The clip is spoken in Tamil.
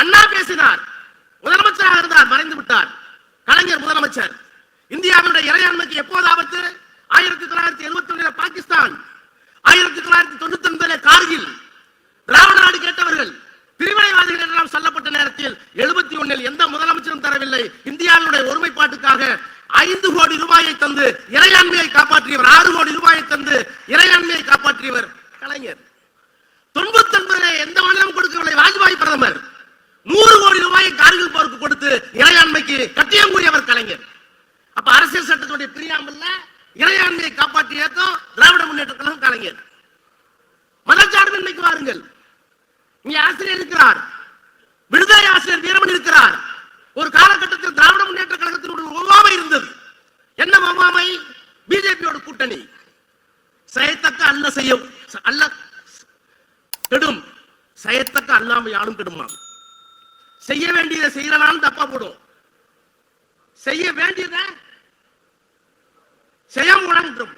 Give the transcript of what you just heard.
அண்ணா பேசினார். முதலமைச்சராக இருந்தார் மறைந்து விட்டார். கலைஞர் முதலமைச்சர். இந்தியாவினுடைய இறையாண்மைக்கு எப்போது ஆபத்து ஆயிரத்தி தொள்ளாயிரத்தி எழுபத்தி ஒன்பதுல பாகிஸ்தான் ஆயிரத்தி தொள்ளாயிரத்தி தொண்ணூத்தி ஒன்பதுல கார்கில் திராவிட நாடு கேட்டவர்கள் பிரிவினைவாதிகள் என்றெல்லாம் சொல்லப்பட்ட நேரத்தில் எழுபத்தி ஒன்னில் எந்த முதலமைச்சரும் தரவில்லை. இந்தியாவினுடைய ஒருமைப்பாட்டுக்காக ஐந்து கோடி ரூபாயை தந்து இறையாண்மையை காப்பாற்றியவர் ஆறு கோடி ரூபாயை தந்து இறையாண்மையை காப்பாற்றியவர் கலைஞர். தொண்ணூத்தி ஒன்பதிலே எந்த மாநிலம் கொடுக்கவில்லை. வாஜ்பாய் பிரதமர். கோடி கார்கில் போருக்கு கொடுத்து இறையாண்மைக்கு கட்டியம் கூறியவர் கலைஞர். அப்ப அரசியல் சட்டத்துடைய பிரியாமல் இறையாண்மையை காப்பாற்றிய இயக்கம் திராவிட முன்னேற்ற கழகம் கலைஞர். மதச்சார்பின்மைக்கு வாருங்கள். இங்கே ஆசிரியர் இருக்கிறார். விடுதலை ஆசிரியர் வீரமன் இருக்கிறார். ஒரு காலகட்டத்தில் திராவிட முன்னேற்ற கழகத்தினுடைய ஒவ்வாமை இருந்தது. என்ன ஒவ்வாமை? பிஜேபியோட கூட்டணி. செயத்தக்க அல்ல செய்யும் அல்ல கெடும். செயத்தக்க அல்லாமல் யாரும் கெடுமா செய்ய வேண்டியதை செய்யலாம் தப்பா போடும். செய்ய வேண்டியதை செய்ய முழங்கும்